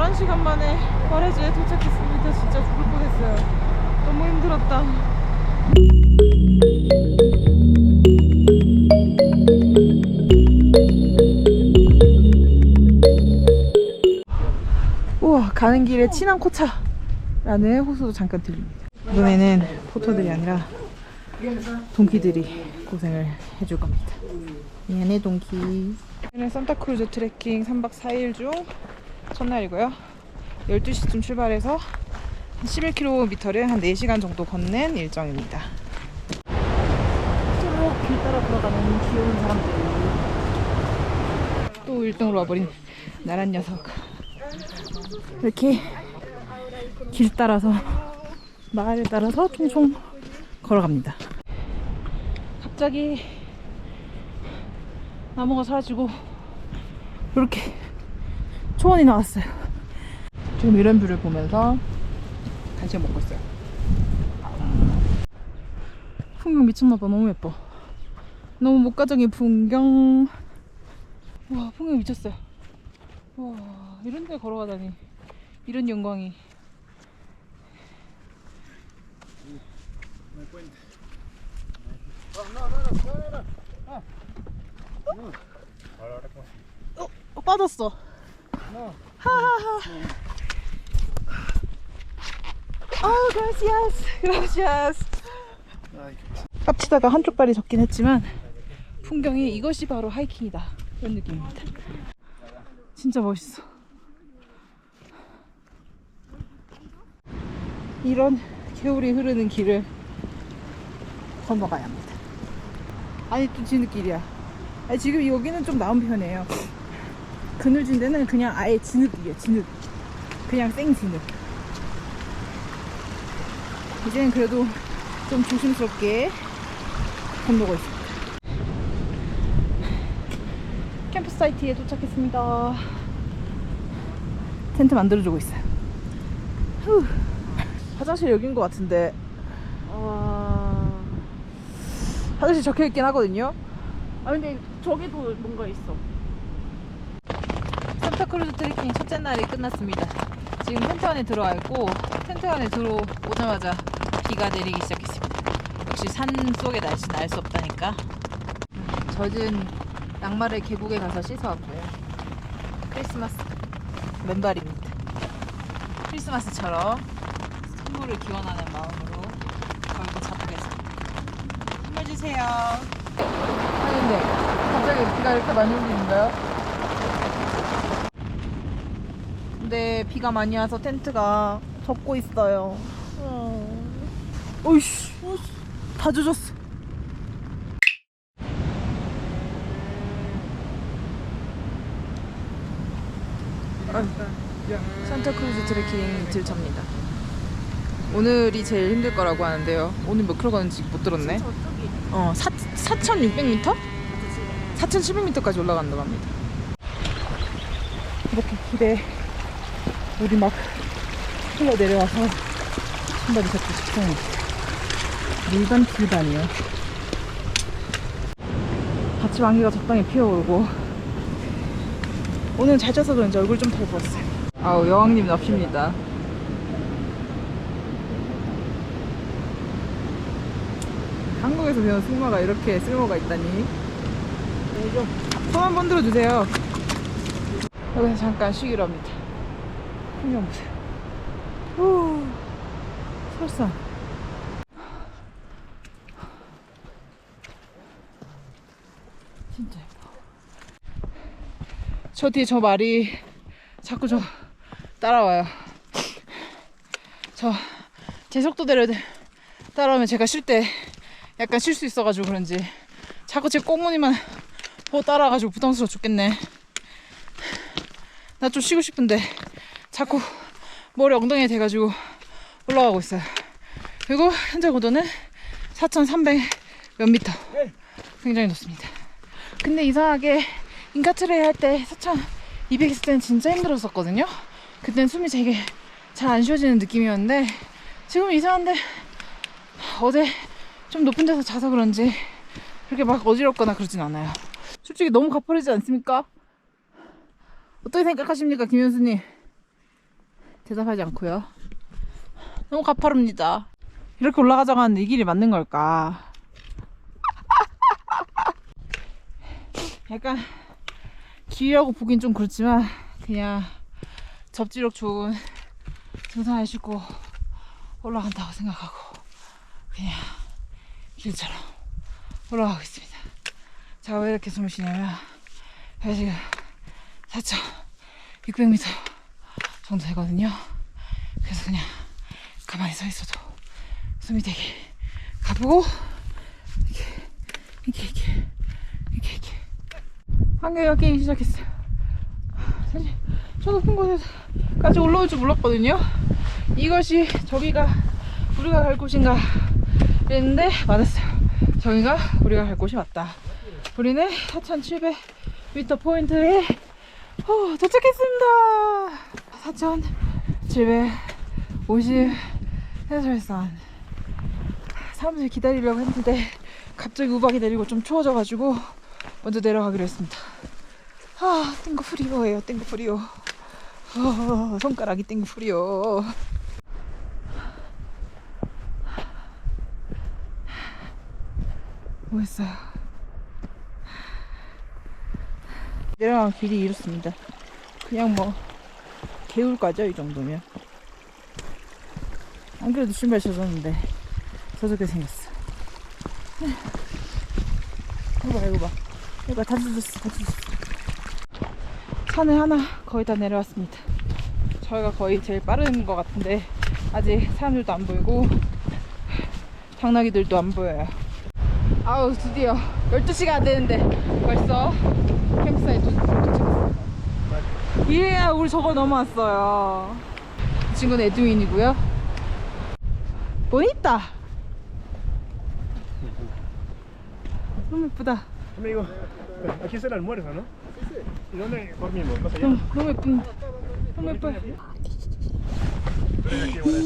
11시간 만에 화레지에 도착했습니다. 진짜 죽을 뻔했어요. 너무 힘들었다. 우와 가는 길에 친한 코차라는 호수도 잠깐 들립니다. 이번에는 포토들이 아니라 동키들이 고생을 해줄 겁니다. 미안해 동키. 오늘 산타크루즈 트레킹 3박 4일 중 첫날이고요. 12시쯤 출발해서 11km를 한 4시간 정도 걷는 일정입니다. 쭉길 따라 걸어가는 귀여운 사람들. 또 1등으로 와버린 나란 녀석. 이렇게 길 따라서 마을을 따라서 총총 걸어갑니다. 갑자기 나무가 사라지고 이렇게 초원이 나왔어요. 지금 이런 뷰를 보면서 간식 먹고 있어요. 풍경 미쳤나봐. 너무 예뻐. 너무 목가적인 풍경. 와, 풍경 미쳤어요. 와, 이런 데 걸어가다니. 이런 영광이. 어, 어, 빠졌어. 아, gracias, gracias. 깝치다가 한쪽 발이 젖긴 했지만 풍경이 이것이 바로 하이킹이다. 이런 느낌입니다. 진짜 멋있어. 이런 겨울이 흐르는 길을 건너가야 합니다. 아니 또 진흙길이야. 아니, 지금 여기는 좀 나은 편이에요. 그늘진 데는 그냥 아예 진흙이에요. 진흙. 그냥 생 진흙. 이제는 그래도 좀 조심스럽게 건너고 있습니다. 캠프 사이트에 도착했습니다. 텐트 만들어주고 있어요. 후. 화장실 여긴 것 같은데 어... 화장실 적혀 있긴 하거든요. 아 근데 저기도 뭔가 있어. 산타크루즈 트레킹 첫째 날이 끝났습니다. 지금 텐트 안에 들어와 있고 텐트 안에 들어오자마자 비가 내리기 시작했습니다. 역시 산 속의 날씨는 알 수 없다니까. 젖은 양말을 계곡에 가서 씻어왔고요. 크리스마스 맨발입니다. 크리스마스처럼 선물을 기원하는 마음으로 걸고 잡겠습니다. 선물 주세요. 아닌데 갑자기 비가 이렇게 많이 오리는가요? 근데 비가 많이 와서 텐트가 젖고 있어요. 어이씨, 다 젖었어. 산타크루즈 트레킹 들찹니다. 오늘이 제일 힘들 거라고 하는데요. 오늘 몇 킬로 가는지 못 들었네. 어, 4, 4,600m? 4,700m까지 올라간다고 합니다. 이렇게 길에 물이 막 흘러 내려와서 신발이 자꾸 직성입니다. 물반 길반이에요. 같이 왕기가 적당히 피어오르고 오늘 잘 쪄서 그런지 얼굴 좀덜 부었어요. 아우 여왕님 납십니다. 한국에서 배운 승마가 이렇게 쓸모가 있다니. 손 한번 들어주세요. 여기서 잠깐 쉬기로 합니다. 풍경 보세요. 후, 설산. 진짜 예뻐. 저 뒤에 저 말이 자꾸 저 따라와요. 저 제 속도대로 따라오면 제가 쉴 때 약간 쉴 수 있어가지고 그런지 자꾸 제 꽁무니만 보고 따라와가지고 부담스러워 죽겠네. 나 좀 쉬고 싶은데 자꾸 머리 엉덩이에 대가지고 올라가고 있어요. 그리고 현재 고도는 4,300 몇 미터. 굉장히 높습니다. 근데 이상하게 인카 트레이 할때 4,200 있을 때는 진짜 힘들었었거든요. 그땐 숨이 되게 잘 안 쉬어지는 느낌이었는데 지금 이상한데 어제 좀 높은 데서 자서 그런지 그렇게 막 어지럽거나 그러진 않아요. 솔직히 너무 가파르지 않습니까? 어떻게 생각하십니까, 김현수님? 대답하지 않고요. 너무 가파릅니다. 이렇게 올라가자고 하는데 이 길이 맞는 걸까? 약간 길이라고 보긴 좀 그렇지만 그냥 접지력 좋은 등산을 신고 올라간다고 생각하고 그냥 길처럼 올라가고 있습니다. 제가 왜 이렇게 숨을 쉬냐면 제가 지금 4,600m 정도 되거든요. 그래서 그냥 가만히 서 있어도 숨이 되게 가쁘고 이렇게 이렇게 이렇게 이렇게 이렇게 한계가 게임 시작했어요. 사실 저 높은 곳에까지 올라올 줄 몰랐거든요. 이것이 저기가 우리가 갈 곳인가 그랬는데 맞았어요. 저기가 우리가 갈 곳이 맞다. 우리는 4,700m 포인트에 어, 도착했습니다. 4,750 해설산. 사람들이 기다리려고 했는데 갑자기 우박이 내리고 좀 추워져가지고 먼저 내려가기로 했습니다. 아, 땡구 프리오예요, 땡구 프리오. 어, 손가락이 땡구 프리오. 뭐 했어요? 내려가는 길이 이렇습니다. 그냥 뭐 개울가죠 이 정도면. 안 그래도 신발 젖었는데 젖었게 생겼어. 이거 봐 이거 봐 이거 봐, 다 젖었어 다 젖었어. 산을 하나 거의 다 내려왔습니다. 저희가 거의 제일 빠른 것 같은데 아직 사람들도 안 보이고 당나귀들도 안 보여요. 아우 드디어 12시가 안 되는데 벌써 캠프사이트. 이래야 우리 저거 넘어왔어요. 이 친구는 에드윈이고요. 보니따. 너무 예쁘다. Amigo, aquí es el almuerzo, ¿no? ¿Y dónde dormimos? ¿Más allá? 너무, 너무 예쁜. 너무 예뻐요. Pero es aquí, ¿verdad?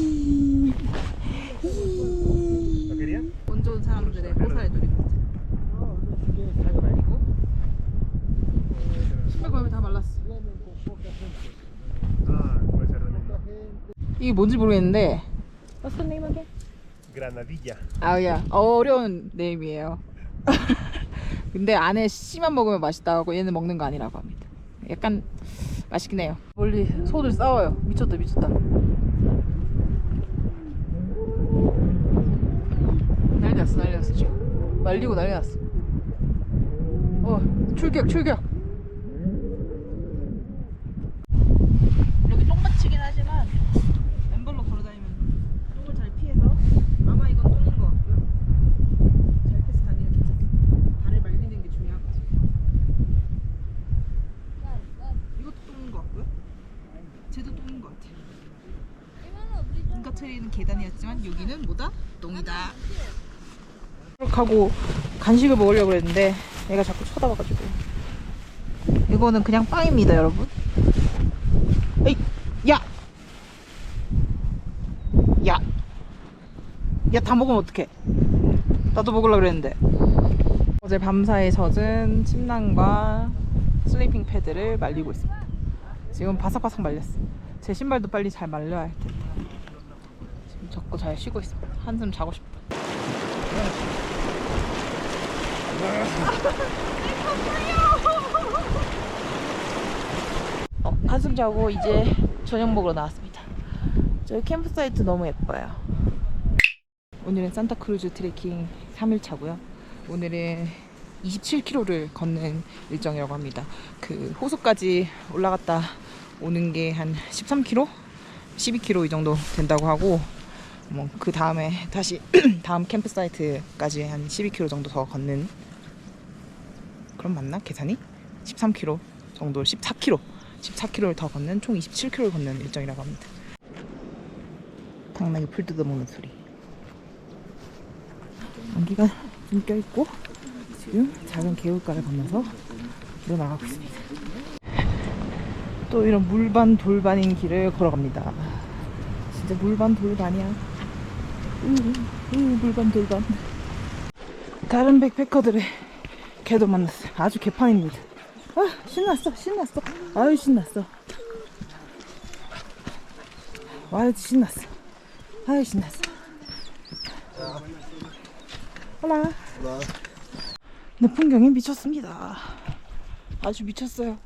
¿Lo querían? 온 사람들의 놀입니다. 잘 말리고. 신발가 왜다 말랐어? 이게 뭔지 모르겠는데. What's the name again? Granadilla. 아야 어려운 네임이에요. 근데 안에 씨만 먹으면 맛있다고 얘는 먹는 거 아니라고 합니다. 약간 맛있긴 해요. 멀리 소들 싸워요. 미쳤다 미쳤다. 난리 났어 난리 났어 지금. 말리고 난리 났어. 어 출격 출격. 여기 똥밭이긴 하지만 맨발로 걸어다니면 똥을 잘 피해서 아마 이건 똥인 것 같고요. 잘 피해서 다니면 괜찮습니다. 발을 말리는 게 중요하거든요. 이것도 똥인 것 같고요. 쟤도 똥인 것 같아요. 인가트리는 계단이었지만 여기는 뭐다? 똥이다. 가고 간식을 먹으려고 그랬는데 얘가 자꾸 쳐다봐가지고 이거는 그냥 빵입니다 여러분 에이 야! 야! 야 다 먹으면 어떡해 나도 먹으려고 그랬는데 어제 밤사이 젖은 침낭과 슬리핑 패드를 말리고 있습니다 지금 바삭바삭 말렸어 제 신발도 빨리 잘 말려야 할 텐데 적고 잘 쉬고 있습니다 한숨 자고 싶다 어, 한숨 자고 이제 저녁 먹으러 나왔습니다. 저희 캠프사이트 너무 예뻐요. 오늘은 산타크루즈 트레킹 3일차고요. 오늘은 27km를 걷는 일정이라고 합니다. 그 호수까지 올라갔다 오는 게 한 13km, 12km 이 정도 된다고 하고 뭐 그 다음에 다시 다음 캠프 사이트까지 한 12km 정도 더 걷는 그럼 맞나 계산이? 13km 정도 14km 14km를 더 걷는 총 27km를 걷는 일정이라고 합니다. 당나귀 풀 뜯어먹는 소리. 안개가 좀 껴있고 지금 작은 개울가를 건너서 길로 나가고 있습니다. 또 이런 물반 돌반인 길을 걸어갑니다. 진짜 물반 돌반이야. 으, 으, 물반 돌반. 다른 백패커들의 개도 만났어요. 아주 개판입니다. 아 신났어 신났어 아유 신났어 와야지 신났어. 아유 신났어. 올라. 근데 풍경이 미쳤습니다. 아주 미쳤어요.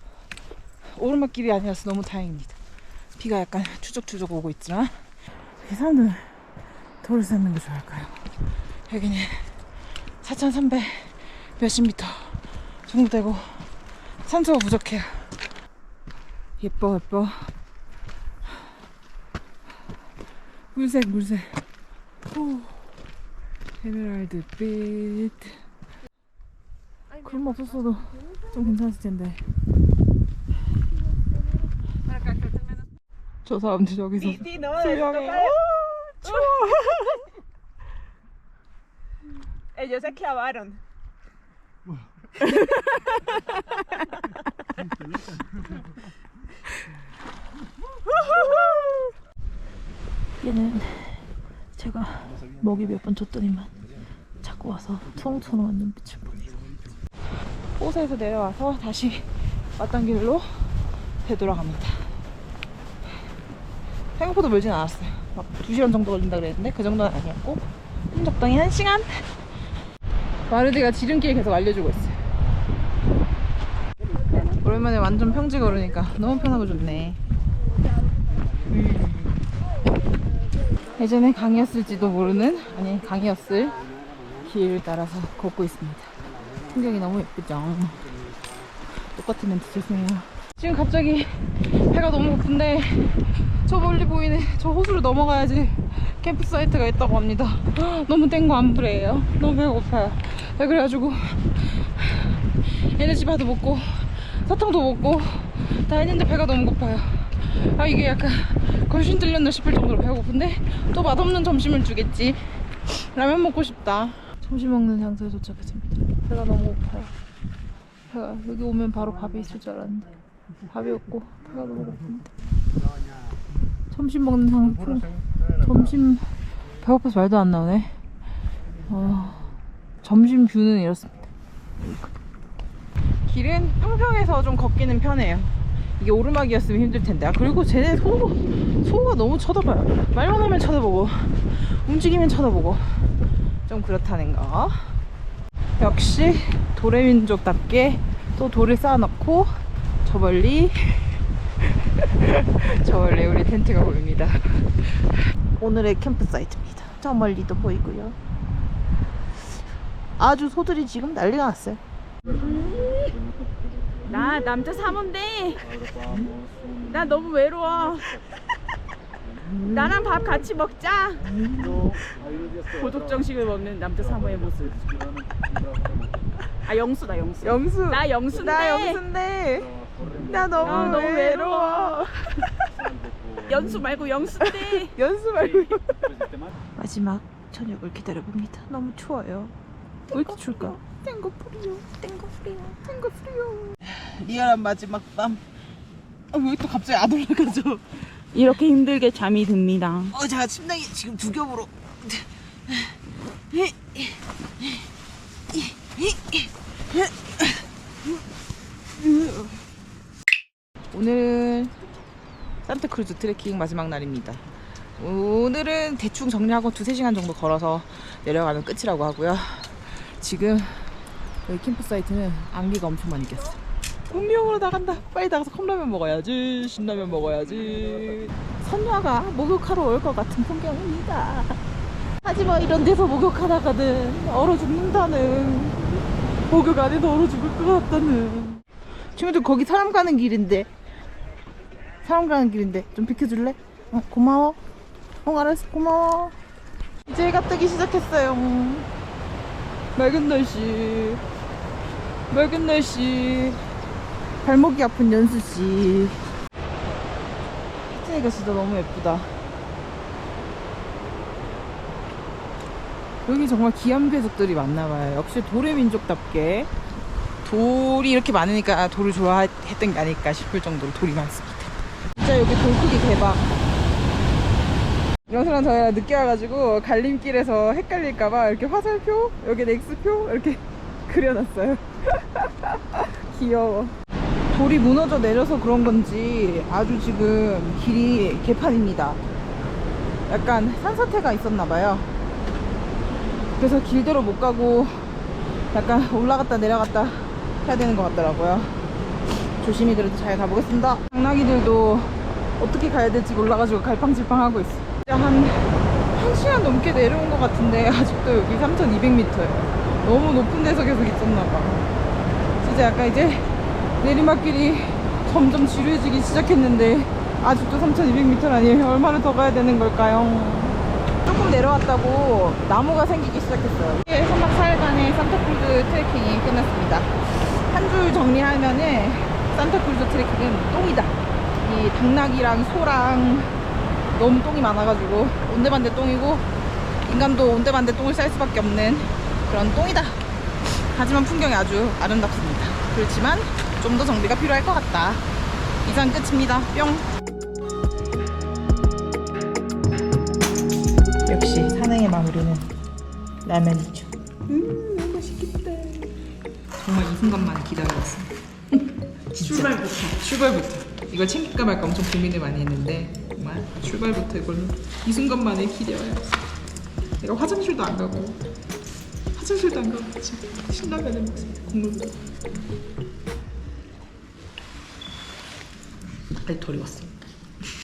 오르막길이 아니라서 너무 다행입니다. 비가 약간 추적추적 오고 있지만 이 사람들은 돌을 쌓는 게 좋아할까요? 여기는 4,300 몇십 미터 정도 되고 산소가 부족해요. 예뻐 예뻐. 물색 물색. 오. 에메랄드 빛. 그런 거 없었어도 좀 괜찮았을 텐데. 저 사람들 저기서 수영해. Ellos se clavaron. 얘는 제가 먹이 몇 번 줬더니만 자꾸 와서 투렁투렁 한 눈빛을 보내요. 호수에서 내려와서 다시 왔던 길로 되돌아갑니다. 생각보다 멀진 않았어요. 막 2시간 정도 걸린다 그랬는데 그 정도는 아니었고 좀 적당히 1시간? 마르디가 지름길 계속 알려주고 있어요. 오랜만에 완전 평지 걸으니까 너무 편하고 좋네. 예전에 강이었을지도 모르는 아니 강이었을 길을 따라서 걷고 있습니다. 풍경이 너무 예쁘죠. 똑같은 멘트 죄송해요. 지금 갑자기 배가 너무 고픈데 저 멀리 보이는 저 호수를 넘어가야지 캠프 사이트가 있다고 합니다. 너무 땡고 안 부래요. 너무 배가 고파요. 네, 그래가지고 에너지 바도 먹고 사탕도 먹고 다 했는데 배가 너무 고파요. 아 이게 약간 걸신 들렸나 싶을 정도로 배고픈데 또 맛없는 점심을 주겠지 라면 먹고 싶다 점심 먹는 장소에 도착했습니다 배가 너무 고파요 배가 여기 오면 바로 밥이 있을 줄 알았는데 밥이 없고 배가 너무 고픈데 점심 먹는 상품 점심 배고파서 말도 안 나오네 어, 점심 뷰는 이렇습니다 길은 평평해서 좀 걷기는 편해요 이게 오르막이었으면 힘들 텐데. 아, 그리고 쟤네 소, 소가 너무 쳐다봐요. 말만 하면 쳐다보고, 움직이면 쳐다보고. 좀 그렇다는 거. 역시 도래민족답게 또 돌을 쌓아놓고, 저 멀리, 저 멀리 우리 텐트가 보입니다. 오늘의 캠프 사이트입니다. 저 멀리도 보이고요. 아주 소들이 지금 난리가 났어요. 나 남자 사모인데 나 너무 외로워. 나랑 밥 같이 먹자. 고독 정식을 먹는 남자 사모의 모습. 아 영수다 영수. 영수. 나 영수인데. 나 영수인데. 나 너무, 나 너무 외로워. 연수 말고 영수인데. 연수 말고. 마지막 저녁을 기다려봅니다. 너무 추워요. 왜 이렇게 추울까? 땡고 프리요. 땡고 프리요. 땡고 프리요. 리얼한 마지막 밤. 아, 왜또 갑자기 안 올라가죠? 이렇게 힘들게 잠이 듭니다. 어, 제가 침낭이 지금 두 겹으로. 오늘은 산타크루즈 트레킹 마지막 날입니다. 오늘은 대충 정리하고 두세 시간 정도 걸어서 내려가면 끝이라고 하고요. 지금 여기 캠프 사이트는 안개가 엄청 많이 꼈어. 공룡으로 나간다. 빨리 나가서 컵라면 먹어야지. 신라면 먹어야지. 선녀가 목욕하러 올 것 같은 풍경입니다. 하지만 이런 데서 목욕하다가는 얼어 죽는다는. 목욕 안에도 얼어 죽을 것 같다는. 친구들 거기 사람 가는 길인데. 사람 가는 길인데 좀 비켜줄래? 어 고마워. 어 알았어 고마워. 이제 해가 뜨기 시작했어요. 맑은 날씨. 맑은 날씨. 발목이 아픈 연수 씨. 하트니가 진짜 너무 예쁘다. 여기 정말 기암괴석들이 많나봐요. 역시 돌의 민족답게 돌이 이렇게 많으니까 돌을 좋아했던 게 아닐까 싶을 정도로 돌이 많습니다. 진짜 여기 돌크기 대박. 영수랑 저희가 늦게 와가지고 갈림길에서 헷갈릴까봐 이렇게 화살표, 여기 X표 이렇게 그려놨어요. 귀여워. 돌이 무너져 내려서 그런 건지 아주 지금 길이 개판입니다. 약간 산사태가 있었나 봐요. 그래서 길대로 못 가고 약간 올라갔다 내려갔다 해야 되는 것 같더라고요. 조심히 그래도 잘 가보겠습니다. 당나귀들도 어떻게 가야 될지 몰라가지고 갈팡질팡하고 있어. 한 1시간 넘게 내려온 것 같은데 아직도 여기 3200m예요. 너무 높은 데서 계속 있었나 봐. 진짜 약간 이제 내리막길이 점점 지루해지기 시작했는데 아직도 3200m라니 얼마나 더 가야 되는 걸까요? 조금 내려왔다고 나무가 생기기 시작했어요. 이게 선박 4일간의 산타크루즈 트레킹이 끝났습니다. 한 줄 정리하면은 산타크루즈 트레킹은 똥이다. 이 당나귀랑 소랑 너무 똥이 많아가지고 온데반데 똥이고 인간도 온데반데 똥을 쌀 수밖에 없는 그런 똥이다. 하지만 풍경이 아주 아름답습니다. 그렇지만 좀 더 정비가 필요할 것 같다. 이상 끝입니다. 뿅. 역시 산행의 마무리는 라면이죠. 음, 너무 맛있겠다. 정말 이 순간만 기다려왔어. 출발부터. 출발부터. 이걸 챙길까 말까 엄청 고민을 많이 했는데 정말 출발부터 이걸로 이 순간만을 기대어야지. 내가 화장실도 안 가고 화장실도 안 가고 지금 신라면을 먹습니다. 국물도. 아직 덜 익었어.